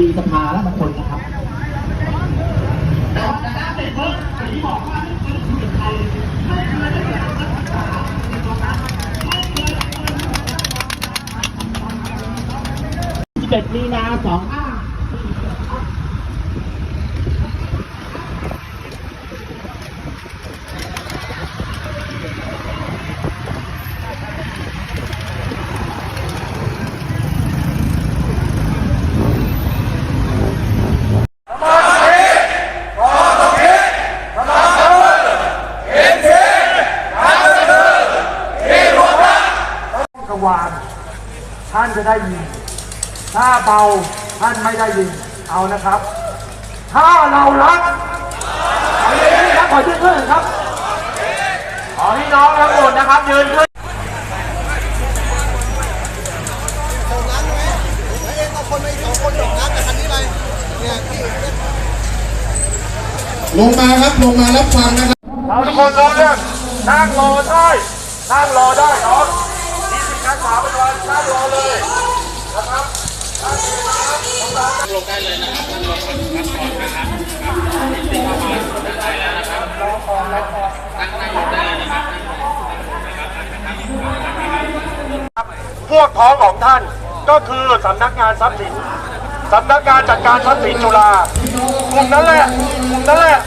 รีสภาและบางคนนะครับ11มีนา25 สว่าง ท่านจะได้ยิน ถ้าเบาท่านไม่ได้ยิน เอานะครับ ถ้าเรารักเอาเลยพี่ครับขอยืนขึ้นครับ ขอพี่น้องทั้งหมดนะครับยืนขึ้นล้วเองเอาคนมาอีกสองคนจบน้ำกับคันทีไปเนี่ยพี่ลงมาครับลงมารับฟังนะครับเอาทุกคนรอเนี่ยนั่งรอได้นั่งรอได้เนาะนี่สิการถามไปก่อนนั่งรอเลยนะครับ พวกท้องของท่านก็คือสำนักงานทรัพย์สินสำนักงานจัดการทรัพย์สินจุฬากลุ่มนั้นแหละกลุ่มนั้นแหละ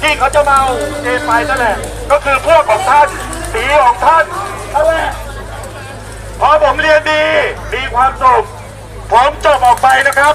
ที่เขาจะมาเอาเจไปนั่นแหละก็คือพวกของท่านสีของท่านนั่นแหละพอผมเรียนดีมีความสุขผมจบออกไปนะครับ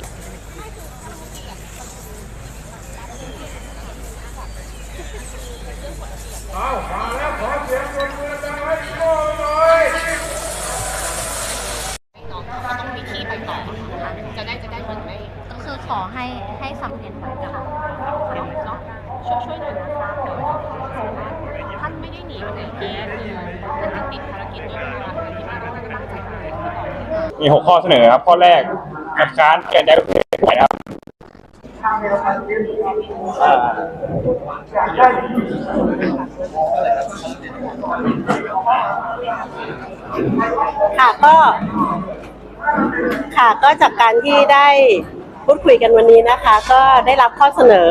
จะได้จะได้เหมือนไม่ก็คือขอให้ให้สำเร็จไว้กับเนาะช่วยช่วยหน่อยนะคะเดี๋ยวท่านไม่ได้หนีไปไหนแค่คือท่านติดภารกิจโดยเวลาที่บ้านเราตั้งใจมาที่บอมีหกข้อเสนอครับ ข้อแรกคัดค้านการย้ายประเทศไปนะครับค่ะก็ ค่ะก็จากการที่ได้พูดคุยกันวันนี้นะคะ ก็ได้รับข้อเสนอ